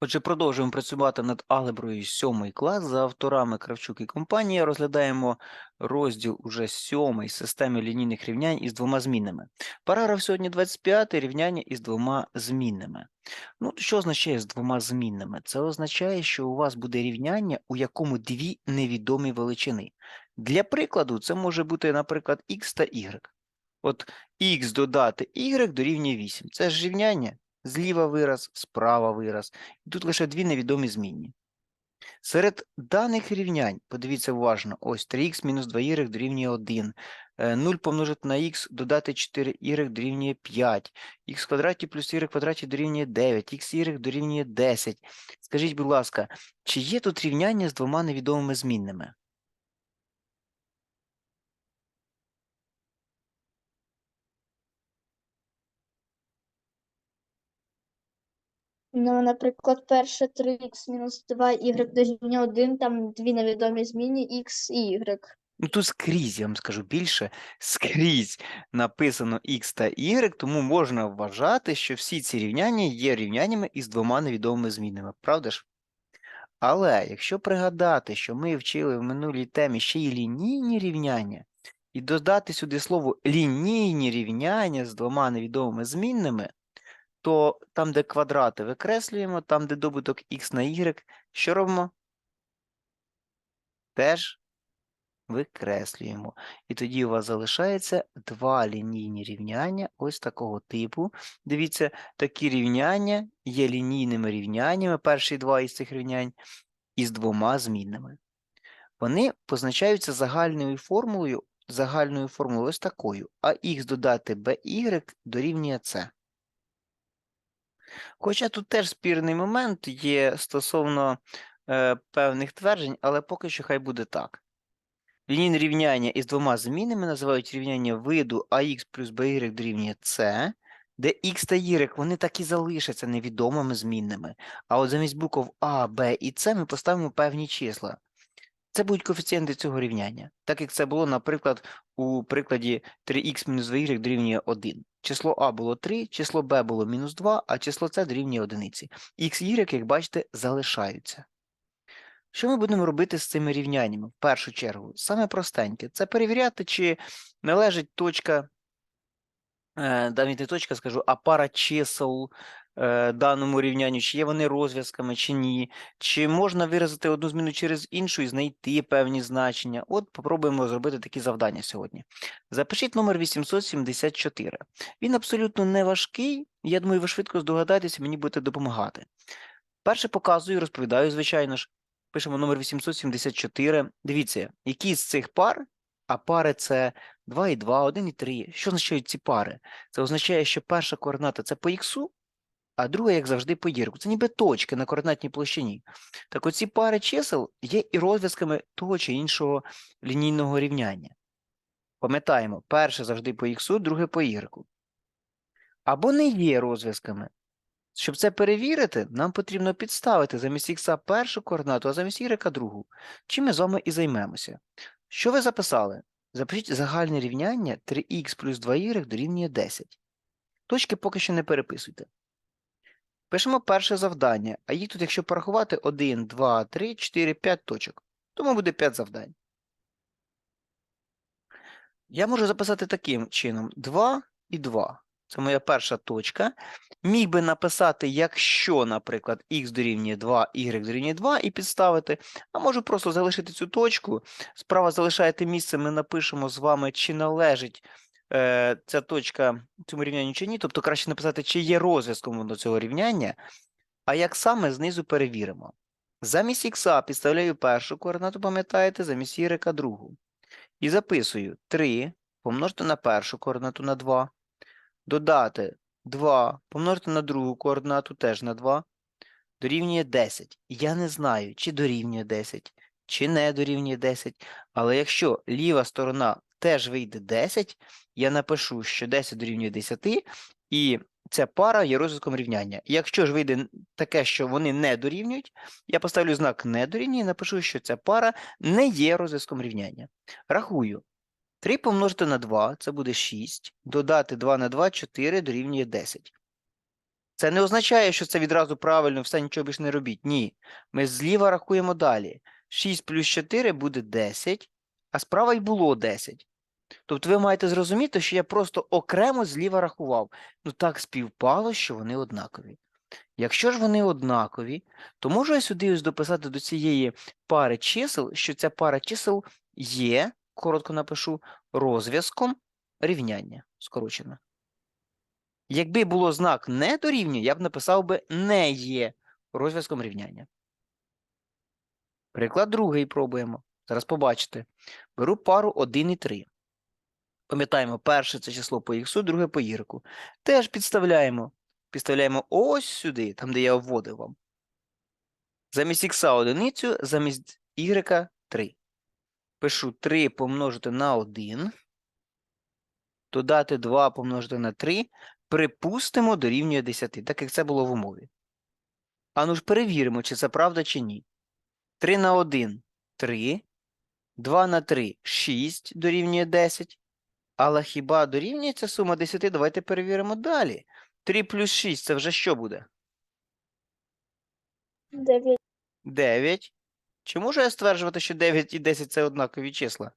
Отже, продовжуємо працювати над алгеброю 7 клас за авторами Кравчук і компанія. Розглядаємо розділ уже 7 системи лінійних рівнянь із двома змінними. Параграф сьогодні 25 рівняння із двома змінними. Ну, що означає з двома змінними? Це означає, що у вас буде рівняння, у якому дві невідомі величини. Для прикладу, це може бути, наприклад, x та y. От x додати y дорівнює 8. Це ж рівняння. Зліва вираз, справа вираз. Тут лише дві невідомі змінні. Серед даних рівнянь, подивіться уважно, ось 3х мінус 2y дорівнює 1. 0 помножити на х, додати 4y дорівнює 5. х квадраті плюс y квадраті дорівнює 9. xy дорівнює 10. Скажіть, будь ласка, чи є тут рівняння з двома невідомими змінними? Ну, наприклад, перше 3х мінус 2y дорівнює 1, там дві невідомі зміни x і y. Ну, тут скрізь, я вам скажу більше, скрізь написано x та y, тому можна вважати, що всі ці рівняння є рівняннями із двома невідомими змінними, правда ж? Але якщо пригадати, що ми вчили в минулій темі ще й лінійні рівняння, і додати сюди слово лінійні рівняння з двома невідомими змінними, то там, де квадрати викреслюємо, там, де добуток x на y, що робимо? Теж викреслюємо. І тоді у вас залишається два лінійні рівняння ось такого типу. Дивіться, такі рівняння є лінійними рівняннями, перші два із цих рівнянь, із двома змінними. Вони позначаються загальною формулою, загальною формулою ось такою, а х додати by дорівнює c. Хоча тут теж спірний момент є стосовно е, певних тверджень, але поки що хай буде так. Лінійне рівняння із двома змінами називають рівняння виду ax плюс by дорівнює c, де x та y вони так і залишаться невідомими змінними. А от замість букв А, Б і С ми поставимо певні числа. Це будуть коефіцієнти цього рівняння, так як це було, наприклад, у прикладі 3х мінус 2y дорівнює 1. Число А було 3, число Б було мінус 2, а число С дорівнює 1. Х і як бачите, залишаються. Що ми будемо робити з цими рівняннями? В першу чергу, саме простеньке, це перевіряти, чи належить точка, е, навіть не точка, скажу, а пара чисел е, даному рівнянню, чи є вони розв'язками, чи ні, чи можна виразити одну зміну через іншу і знайти певні значення. От попробуємо зробити такі завдання сьогодні. Запишіть номер 874. Він абсолютно не важкий, я думаю, ви швидко здогадаєтеся, мені будете допомагати. Перше показую, розповідаю, звичайно ж. Пишемо номер 874. Дивіться, які з цих пар, а пари це 2 і 2, 1 і 3. Що означають ці пари? Це означає, що перша координата це по х, а друга, як завжди, по y. Це ніби точки на координатній площині. Так оці пари чисел є і розв'язками того чи іншого лінійного рівняння. Пам'ятаємо, перше завжди по х, друге по y. Або не є розв'язками. Щоб це перевірити, нам потрібно підставити замість х першу координату, а замість y другу. Чим ми з вами і займемося. Що ви записали? Запишіть загальне рівняння 3х плюс 2y дорівнює 10. Точки поки що не переписуйте. Пишемо перше завдання, а їх тут, якщо порахувати, 1, 2, 3, 4, 5 точок. Тому буде 5 завдань. Я можу записати таким чином 2 і 2. Це моя перша точка. Міг би написати, якщо, наприклад, х дорівнює 2, y дорівнює 2 і підставити, а можу просто залишити цю точку. Справа залишаєте місце, ми напишемо з вами, чи належить ця точка цьому рівнянню чи ні. Тобто краще написати, чи є розв'язком до цього рівняння, а як саме знизу перевіримо. Замість х підставляю першу координату, пам'ятаєте, замість y другу. І записую 3 помножити на першу координату на 2 додати 2 помножити на другу координату теж на 2, дорівнює 10. Я не знаю, чи дорівнює 10, чи не дорівнює 10. Але якщо ліва сторона теж вийде 10, я напишу, що 10 дорівнює 10, і ця пара є розв'язком рівняння. Якщо ж вийде таке, що вони не дорівнюють, я поставлю знак не дорівнює і напишу, що ця пара не є розв'язком рівняння. Рахую. 3 помножити на 2 це буде 6. Додати 2 на 2 4 дорівнює 10. Це не означає, що це відразу правильно, все нічого більше не робіть. Ні. Ми зліва рахуємо далі. 6 плюс 4 буде 10, а справа й було 10. Тобто ви маєте зрозуміти, що я просто окремо зліва рахував. Ну так співпало, що вони однакові. Якщо ж вони однакові, то можу я сюди ось дописати до цієї пари чисел, що ця пара чисел є, коротко напишу, розв'язком рівняння скорочено. Якби було знак не дорівнює, я б написав би не є розв'язком рівняння. Приклад другий пробуємо. Зараз побачите. Беру пару 1 і 3. Пам'ятаємо, перше це число по х, друге по y. Теж підставляємо. Підставляємо ось сюди, там, де я вводив вам. Замість х одиницю, замість y 3. Пишу 3 помножити на 1. Додати 2 помножити на 3. Припустимо, дорівнює 10, так як це було в умові. А ну ж перевіримо, чи це правда, чи ні. 3 на 1 – 3. 2 на 3 – 6 дорівнює 10. Але хіба дорівнює ця сума 10? Давайте перевіримо далі. 3 плюс 6 – це вже що буде? 9. 9. Чи можу я стверджувати, що 9 і 10 – це однакові числа?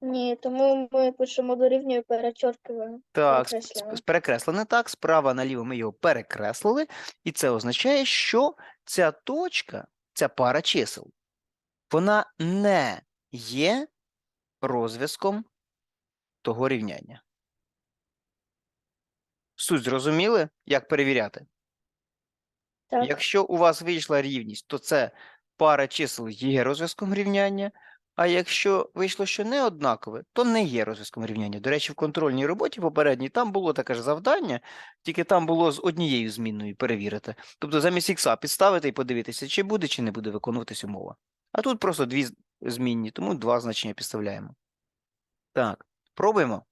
Ні, тому ми пишемо дорівнює перечеркиваємо. Так, перекреслене так, справа наліво ми його перекреслили, і це означає, що ця точка, ця пара чисел, вона не є розв'язком того рівняння. Суть зрозуміли, як перевіряти? Так. Якщо у вас вийшла рівність, то це пара чисел є розв'язком рівняння, а якщо вийшло, що не однакове, то не є розв'язком рівняння. До речі, в контрольній роботі попередній там було таке ж завдання, тільки там було з однією змінною перевірити. Тобто замість ікса підставити і подивитися, чи буде, чи не буде виконуватись умова. А тут просто дві змінні, тому два значення підставляємо. Так, пробуємо.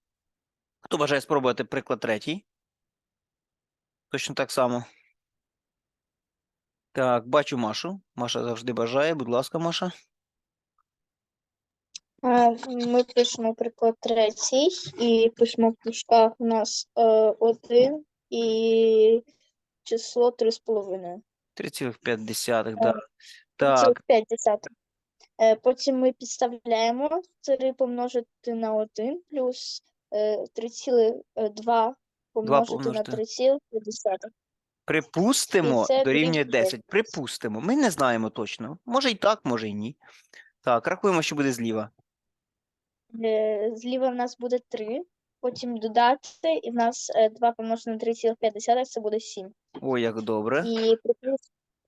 Хто бажає спробувати приклад третій? Точно так само. Так, бачу Машу. Маша завжди бажає. Будь ласка, Маша. Ми пишемо приклад третій і пишемо в дужках у нас е, один і число 3,5. 3,5, да. Так, 5 десятих. Е, Потім ми підставляємо 3 помножити на 1 плюс е, 3,2 помножити на помножити. 3,5. припустимо, дорівнює дорівнює 10. Припустимо. Ми не знаємо точно. Може і так, може і ні. Так, рахуємо, що буде зліва. Е, Зліва в нас буде 3, потім додати, і в нас е, 2 помножити на 3,5 це буде 7. Ой, як добре. І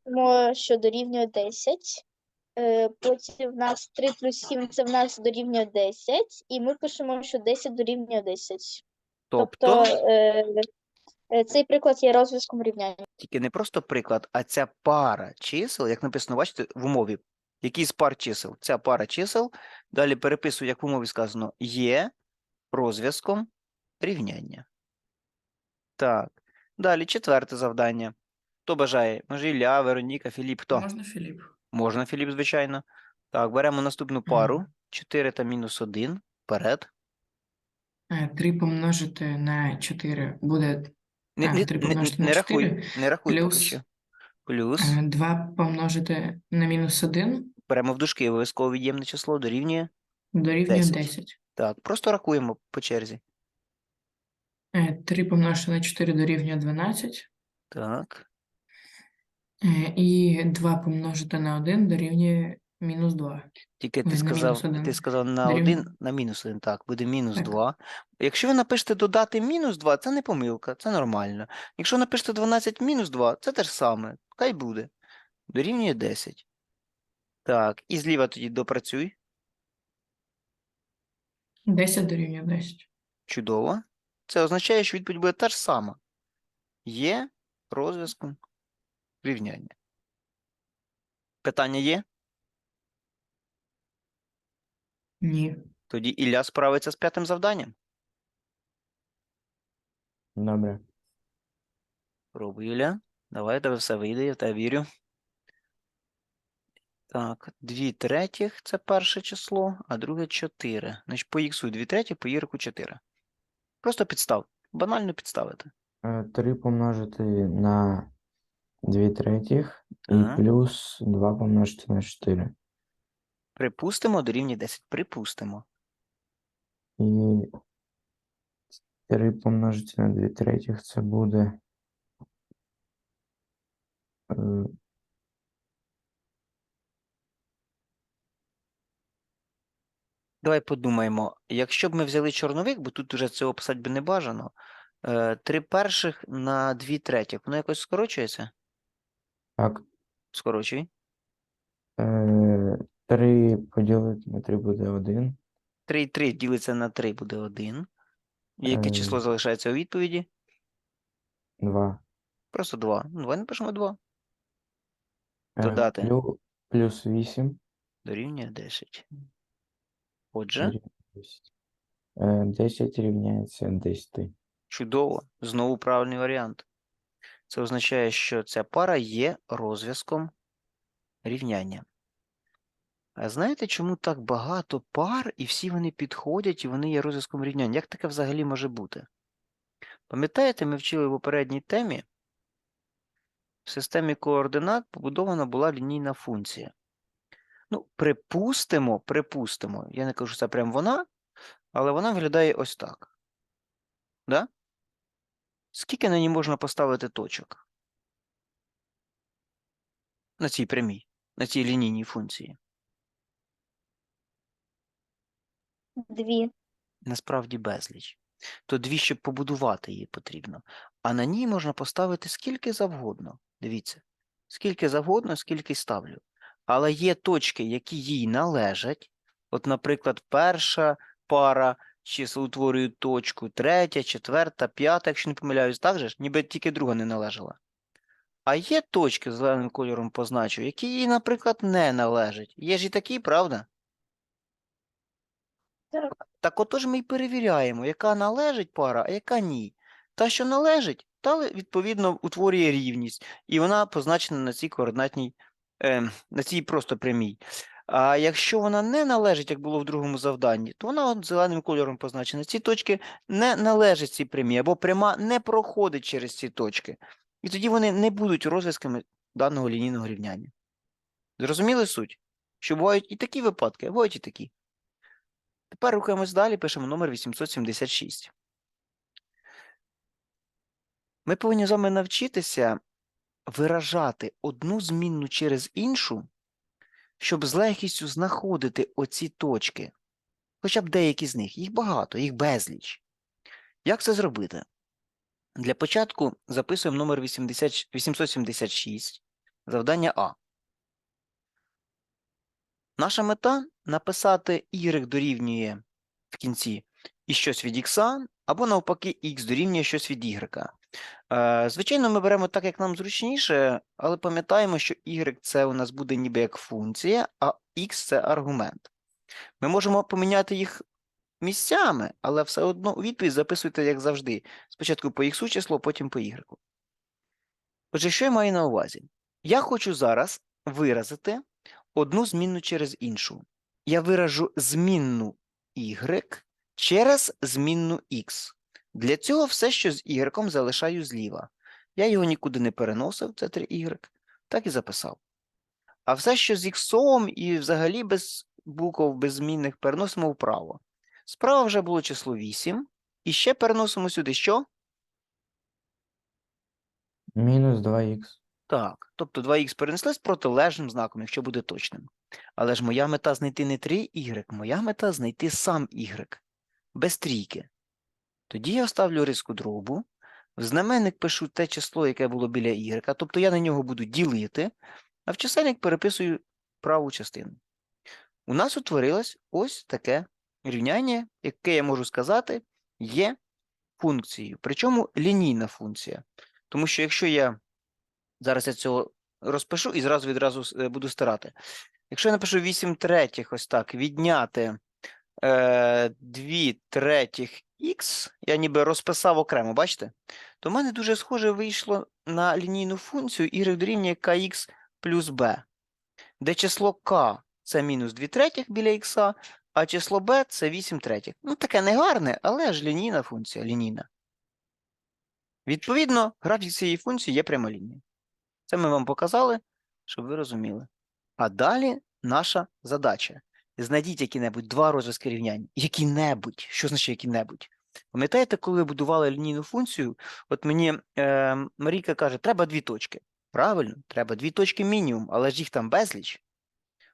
припустимо, що дорівнює 10. Е, Потім в нас 3 плюс 7 це в нас дорівнює 10, і ми пишемо, що 10 дорівнює 10. Тобто, е, е, цей приклад є розв'язком рівняння. тільки не просто приклад, а ця пара чисел, як написано, бачите, в умові. Який з пар чисел? Ця пара чисел, далі переписую, як в умові сказано, є розв'язком рівняння. Так. Далі четверте завдання. Хто бажає? Може, Ілля, Вероніка, Філіп, хто? Можна Філіп? Можна, Філіп, звичайно. Так, беремо наступну пару. Мгм. 4 та мінус 1. Вперед. 3 помножити на 4 буде Не, А, не, три не, помножити на не рахуй, 4 не рахуй поки плюс, що. Плюс. 2 помножити на мінус 1 Беремо в дужки обов'язково від'ємне число, дорівнює. дорівнює 10. 10. Так, просто рахуємо по черзі. 3 помножити на 4 дорівнює 12. Так. І 2 помножити на 1 дорівнює мінус 2. Тільки ти Ой, на мінус сказав, ти сказав на Дорівнює- 1, на мінус 1. Так, буде мінус Так. 2. Якщо ви напишете додати мінус 2, це не помилка, це нормально. Якщо напишете 12 мінус 2, це те ж саме. Хай буде. Дорівнює 10. Так, і зліва тоді допрацюй. 10 дорівнює 10. Чудово. Це означає, що відповідь буде та ж сама. Є розв'язком рівняння. Питання є? Ні. Тоді Ілля справиться з п'ятим завданням. Добре. Пробуй, Ілля. Давай, тебе все вийде, я в тебе вірю. Так, 2 третіх це перше число, а друге 4. Значить, по х 2 третіх, по y 4. Просто підстав. Банально підставити. Е, 3 помножити на 2 третіх і Так. плюс 2 помножити на 4. Припустимо, дорівнює 10. Припустимо. І 3 помножити на 2 третіх це буде. е, Давай подумаємо, якщо б ми взяли чорновик, бо тут уже цього писати би не бажано, е, 3 перших на 2 третіх, воно якось скорочується? Так. Скорочуй. 3 поділити на 3 буде 1. 3 і 3 ділиться на 3 буде 1. І яке число Е. залишається у відповіді? 2. Просто 2. Ну, давай напишемо 2. Е, Додати. Плюс 8. Дорівнює 10. Отже, дорівнює 10. Е, 10 рівняється 10. чудово. Знову правильний варіант. Це означає, що ця пара є розв'язком рівняння. А знаєте, чому так багато пар, і всі вони підходять, і вони є розв'язком рівняння? Як таке взагалі може бути? Пам'ятаєте, ми вчили в попередній темі, в системі координат побудована була лінійна функція. Ну, припустимо, припустимо, я не кажу, що це прям вона, але вона виглядає ось так. Да? Скільки на ній можна поставити точок? На цій прямій, на цій лінійній функції. Дві. Насправді безліч. То дві, щоб побудувати її потрібно. А на ній можна поставити скільки завгодно. Дивіться, скільки завгодно, скільки ставлю. Але є точки, які їй належать. От, наприклад, перша пара чисел утворює точку, третя, четверта, п'ята, якщо не помиляюсь, так же ж, ніби тільки друга не належала. А є точки зеленим кольором позначу, які їй, наприклад, не належать. Є ж і такі, правда? Так. Так отож ми й перевіряємо, яка належить пара, а яка ні. Та, що належить, та відповідно утворює рівність, і вона позначена на цій координатній, е, на цій просто прямій. А якщо вона не належить, як було в другому завданні, то вона зеленим кольором позначена. Ці точки не належать цій прямій, або пряма не проходить через ці точки. І тоді вони не будуть розв'язками даного лінійного рівняння. Зрозуміли суть? Що бувають і такі випадки, а бувають і такі. Тепер рухаємось далі, пишемо номер 876. Ми повинні з вами навчитися виражати одну змінну через іншу, щоб з легкістю знаходити оці точки. Хоча б деякі з них. Їх багато, їх безліч. Як це зробити? Для початку записуємо номер 80 876, завдання А. Наша мета написати y дорівнює в кінці і щось від x, або навпаки x дорівнює щось від y. Е, Звичайно, ми беремо так, як нам зручніше, але пам'ятаємо, що y це у нас буде ніби як функція, а x це аргумент. Ми можемо поміняти їх місцями, але все одно у відповідь записуйте, як завжди. Спочатку по x число, потім по y. Отже, що я маю на увазі? Я хочу зараз виразити одну змінну через іншу. Я виражу змінну y через змінну x. Для цього все, що з y залишаю зліва. Я його нікуди не переносив, це 3y, так і записав. А все, що з x і взагалі без букв, без змінних, переносимо вправо. Справа вже було число 8. І ще переносимо сюди що? Мінус 2х. Так, тобто 2х перенесли з протилежним знаком, якщо буде точним. Але ж моя мета знайти не 3y, моя мета знайти сам y, без трійки. Тоді я ставлю риску дробу, в знаменник пишу те число, яке було біля y, тобто я на нього буду ділити, а в чисельник переписую праву частину. У нас утворилось ось таке рівняння, яке я можу сказати, є функцією, причому лінійна функція. Тому що якщо я Зараз я цього розпишу і зразу відразу е, буду стирати. Якщо я напишу 8 третіх, ось так, відняти е, 2 третіх х, я ніби розписав окремо, бачите? То в мене дуже схоже вийшло на лінійну функцію y дорівнює kx плюс b, де число k це мінус 2 третіх біля х, а число b це 8 третіх. Ну, таке не гарне, але ж лінійна функція, лінійна. Відповідно, графік цієї функції є прямолінійним. Це ми вам показали, щоб ви розуміли. А далі наша задача. Знайдіть які-небудь два розв'язки рівнянь. Які-небудь. Що значить які-небудь? Пам'ятаєте, коли ви будували лінійну функцію, от мені е, Марійка каже, треба дві точки. Правильно, треба дві точки мінімум, але ж їх там безліч.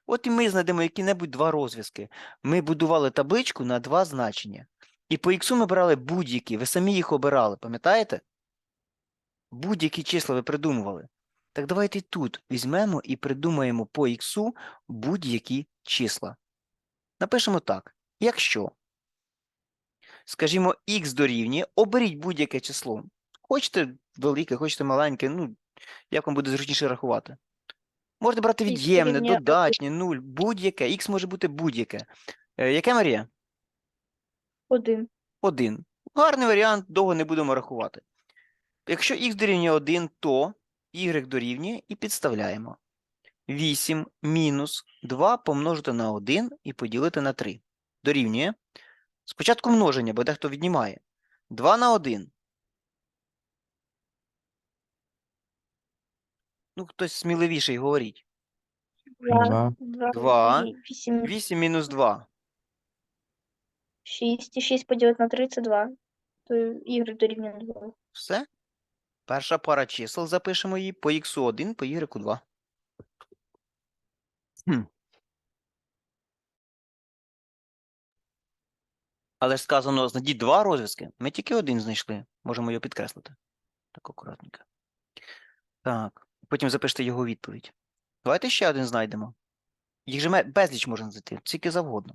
От і ми знайдемо які-небудь два розв'язки. Ми будували табличку на два значення. І по іксу ми брали будь-які, ви самі їх обирали, пам'ятаєте? Будь-які числа ви придумували. Так давайте тут візьмемо і придумаємо по іксу будь-які числа. Напишемо так. Якщо, скажімо, х дорівнює, оберіть будь-яке число. Хочете велике, хочете маленьке, ну, як вам буде зручніше рахувати. Можете брати від'ємне, додатнє, нуль, будь-яке. Х може бути будь-яке. Е, Яке Марія? Один. Один. Гарний варіант, довго не будемо рахувати. Якщо х дорівнює 1, то y дорівнює і підставляємо. 8 мінус 2 помножити на 1 і поділити на 3. Дорівнює. Спочатку множення, бо дехто віднімає. 2 на 1. Ну, хтось сміливіший говоріть. Два. Два. Два. Два. і Вісім. 8 мінус 2. Шість. І шість поділити на три – це два. То ігри дорівнює два. Все. Перша пара чисел запишемо її по х 1, по y 2. Хм. Але ж сказано, знайдіть два розв'язки. Ми тільки один знайшли. Можемо його підкреслити. Так акуратненько. Так. Потім запишете його відповідь. Давайте ще один знайдемо. Їх же безліч можна знайти, тільки завгодно.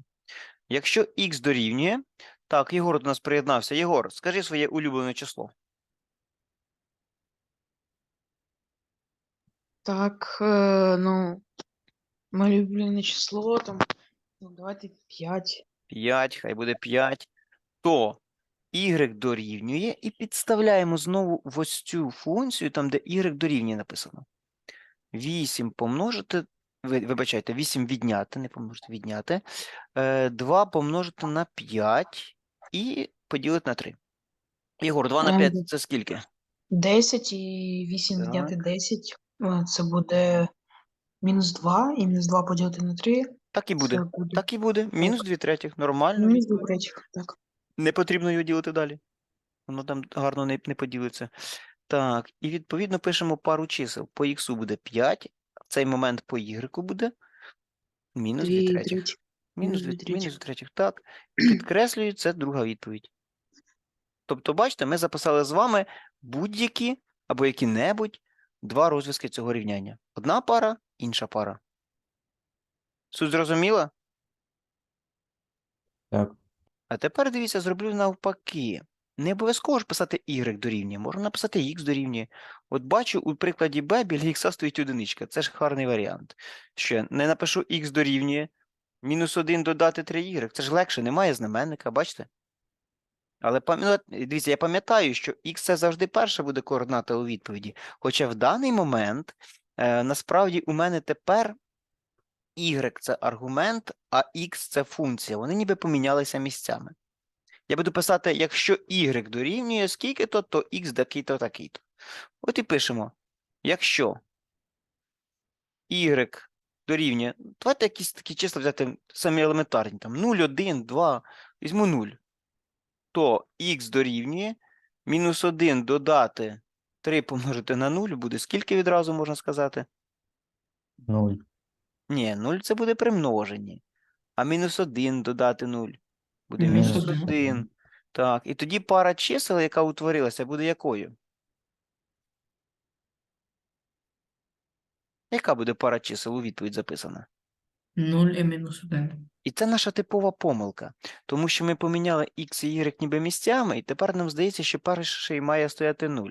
Якщо х дорівнює. Так, Єгор до нас приєднався. Єгор, скажи своє улюблене число. Так, е, ну, моє улюблене число там, ну, давайте 5. 5, хай буде 5, то y дорівнює і підставляємо знову в ось цю функцію, там, де y дорівнює написано. 8 помножити, вибачайте, 8 відняти, не помножити, відняти, е, 2 помножити на 5 і поділити на 3. Єгор, 2 на Ем, 5 це скільки? 10 і 8 відняти Так. 10. е, Це буде мінус 2, і мінус 2 поділити на 3. Так і буде. Це буде Так і буде. Мінус 2 третіх. Нормально. мінус 2 третіх. Так. Не потрібно його ділити далі. Воно там гарно не, не поділиться. Так, і відповідно пишемо пару чисел. По х буде 5, в цей момент по y буде мінус 2 2 третіх. Мінус мінус 2, третіх. мінус 2 третіх, так. Підкреслюю, це друга відповідь. Тобто, бачите, ми записали з вами будь-які або які-небудь два розв'язки цього рівняння. Одна пара, інша пара. Суть зрозуміла? Так. А тепер дивіться, зроблю навпаки. Не обов'язково ж писати y дорівнює, можна написати x дорівнює. От бачу, у прикладі b біля x стоїть одиничка. Це ж гарний варіант. Ще не напишу x дорівнює. Мінус 1 додати 3y. Це ж легше, немає знаменника, бачите? Але дивіться, я пам'ятаю, що x це завжди перша буде координата у відповіді. Хоча в даний момент е, насправді у мене тепер y це аргумент, а x це функція. Вони ніби помінялися місцями. Я буду писати, якщо y дорівнює скільки-то, то x такий-то, такий-то. От і пишемо. Якщо y дорівнює. Давайте якісь такі числа взяти самі елементарні. Там 0, 1, 2, візьму 0. То x дорівнює мінус 1 додати 3 помножити на 0 буде скільки відразу можна сказати? Нуль. Ні, 0 це буде при множенні. А мінус 1 додати 0 буде Мінус мінус один. 1. Так, і тоді пара чисел, яка утворилася, буде якою? Яка буде пара чисел у відповідь записана? 0 і мінус 1. І це наша типова помилка, тому що ми поміняли x і y ніби місцями, і тепер нам здається, що перший має стояти 0.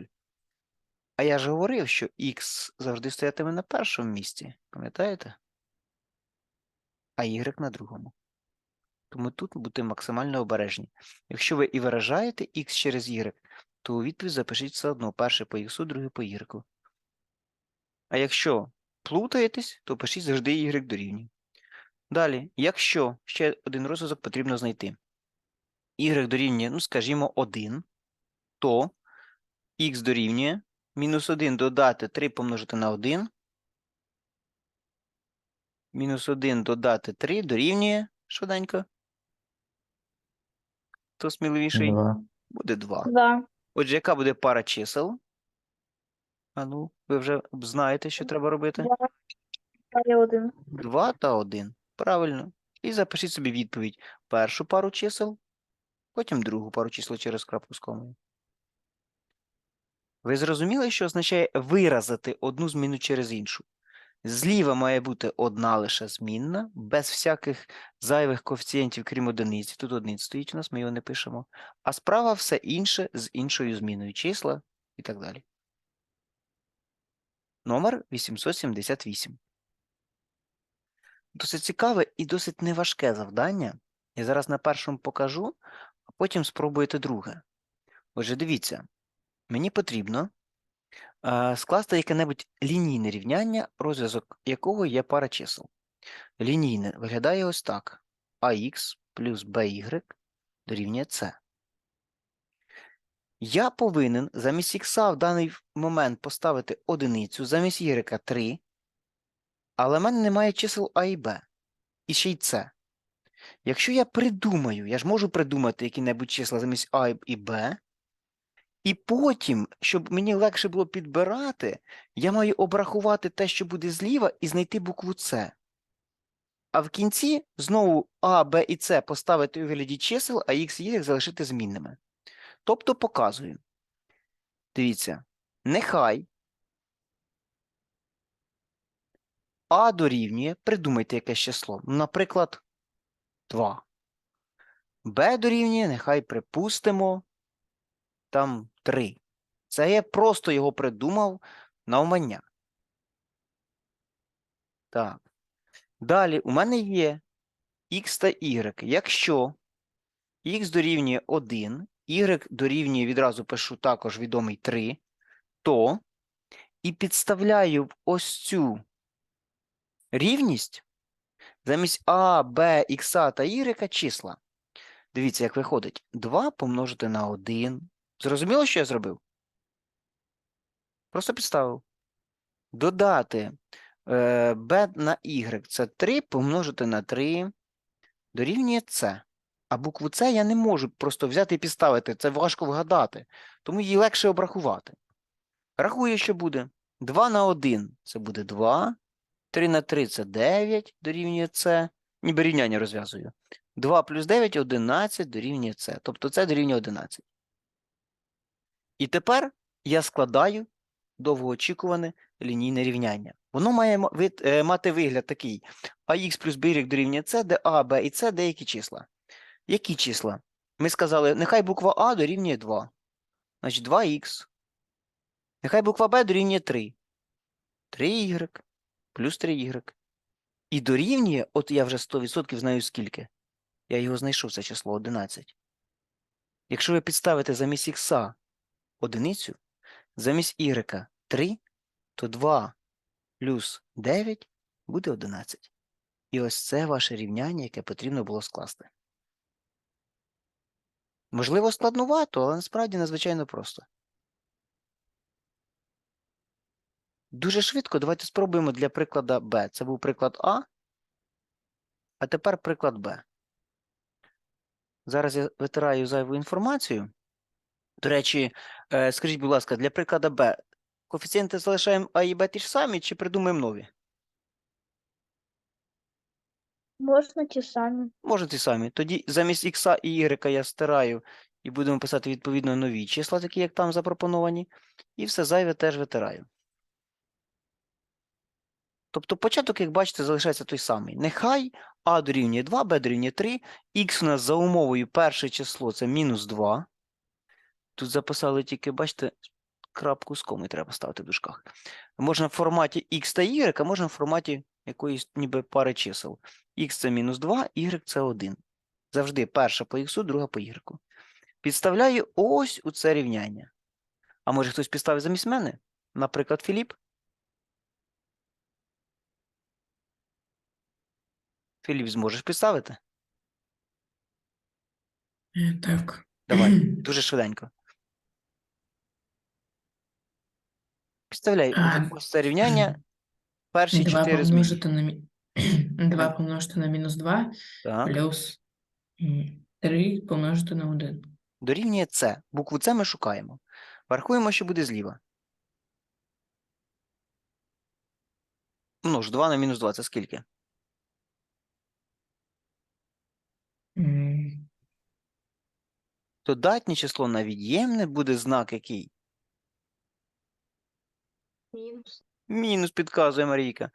А я ж говорив, що x завжди стоятиме на першому місці, пам'ятаєте? А y на другому. Тому тут будьте максимально обережні. Якщо ви і виражаєте x через y, то у відповідь запишіть все одно перше по x, друге по y. А якщо плутаєтесь, то пишіть завжди y дорівнює. Далі, якщо ще один розв'язок потрібно знайти. y дорівнює, ну, скажімо, 1, то х дорівнює мінус 1 додати 3 помножити на 1. Мінус 1 додати 3 дорівнює швиденько. Хто сміливіший? Два. Буде 2. Два. Отже, яка буде пара чисел? А ну, ви вже знаєте, що треба робити? Два. 2 та 1. Правильно. І запишіть собі відповідь. Першу пару чисел, потім другу пару чисел через крапку з комою. Ви зрозуміли, що означає виразити одну зміну через іншу? Зліва має бути одна лише змінна, без всяких зайвих коефіцієнтів, крім одиниці. Тут одиниць стоїть у нас, ми його не пишемо. А справа все інше з іншою зміною числа і так далі. Номер 878. Досить цікаве і досить неважке завдання. Я зараз на першому покажу, а потім спробуєте друге. Отже, дивіться, мені потрібно е, скласти яке-небудь лінійне рівняння, розв'язок якого є пара чисел. Лінійне виглядає ось так: ax плюс by дорівнює c. Я повинен замість х в даний момент поставити одиницю, замість y 3, але в мене немає чисел а і b. І ще й c. Якщо я придумаю, я ж можу придумати які-небудь числа замість а і b, і потім, щоб мені легше було підбирати, я маю обрахувати те, що буде зліва, і знайти букву С. А в кінці знову А, Б і С поставити у вигляді чисел, а Х і Y залишити змінними. Тобто показую. Дивіться, нехай А дорівнює, придумайте якесь число, наприклад, 2. Б дорівнює, нехай припустимо, там 3. Це я просто його придумав навмання. Так. Далі у мене є x та y. Якщо x дорівнює 1, y дорівнює, відразу пишу також відомий 3, то і підставляю ось цю рівність замість a, b, x та y числа. Дивіться, як виходить. 2 помножити на 1. Зрозуміло, що я зробив? Просто підставив. Додати е, b на y це 3 помножити на 3 дорівнює c. А букву c я не можу просто взяти і підставити. Це важко вгадати. Тому її легше обрахувати. Рахую, що буде. 2 на 1 це буде 2. 3 на 3 це 9 дорівнює c. Ніби рівняння розв'язую. 2 плюс 9 – 11 дорівнює c. Тобто це дорівнює 11. І тепер я складаю довгоочікуване лінійне рівняння. Воно має е, мати вигляд такий. ax плюс y дорівнює c, де a, b і c деякі числа. Які числа? Ми сказали, нехай буква А дорівнює 2. Значить 2х. Нехай буква Б дорівнює 3. 3y плюс 3y. І дорівнює, от я вже 100% знаю скільки. Я його знайшов, це число 11. Якщо ви підставите замість х одиницю, замість y 3, то 2 плюс 9 буде 11. І ось це ваше рівняння, яке потрібно було скласти. Можливо, складнувато, але насправді надзвичайно просто. Дуже швидко давайте спробуємо для прикладу Б. Це був приклад А, а тепер приклад Б. Зараз я витираю зайву інформацію. До речі, е, скажіть, будь ласка, для прикладу Б коефіцієнти залишаємо А і Б ті ж самі, чи придумаємо нові? Можна ті самі. Може, ті самі. Тоді замість х і y я стираю і будемо писати відповідно нові числа, такі як там запропоновані, і все зайве теж витираю. Тобто початок, як бачите, залишається той самий. Нехай а дорівнює 2, b дорівнює 3, х у нас за умовою перше число це мінус 2. Тут записали тільки, бачите, крапку з коми треба ставити в дужках. Можна в форматі x та y, а можна в форматі якоїсь ніби пари чисел. Х це мінус 2, y це 1. Завжди перша по х, друга по y. Підставляю ось у це рівняння. А може хтось підставить замість мене? Наприклад, Філіп? Філіп, зможеш підставити? Е, Так. Давай, дуже швиденько. Підставляй А, ось це рівняння. Перші 2 чотири помножити зміни. на, мі... 2 помножити на мінус 2 Так. плюс 3 помножити на 1. Дорівнює С. Букву С ми шукаємо. Рахуємо, що буде зліва. Ну ж, 2 на мінус 2 це скільки? Додатнє число на від'ємне буде знак який? Мінус. Мінус підказує Марійка.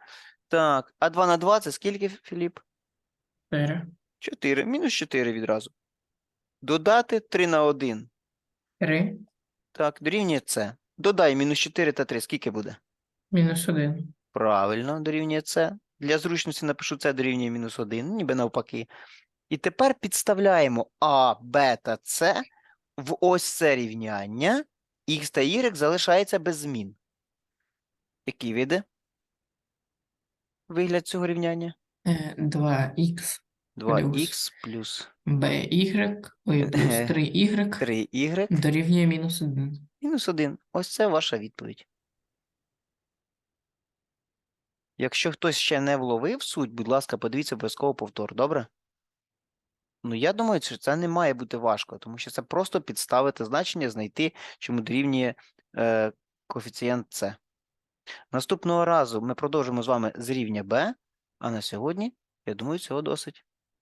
Так, а 2 на 2 це скільки, Філіп? 4. 4. Мінус 4 відразу. Додати 3 на 1. 3 Так, дорівнює С. Додай мінус 4 та 3. Скільки буде? мінус 1. Правильно, дорівнює С. Для зручності напишу С дорівнює мінус 1, ніби навпаки. І тепер підставляємо А, Б та С в ось це рівняння. Х та Y залишається без змін. Який вийде? Вигляд цього рівняння? Е, 2х 2х плюс by, ой, плюс Е, 3y 3y дорівнює мінус 1. мінус 1. Ось це ваша відповідь. Якщо хтось ще не вловив суть, будь ласка, подивіться обов'язково повтор, добре? Ну, я думаю, що це не має бути важко, тому що це просто підставити значення, знайти, чому дорівнює е, коефіцієнт С. Наступного разу ми продовжимо з вами з рівня Б, а на сьогодні, я думаю, цього досить.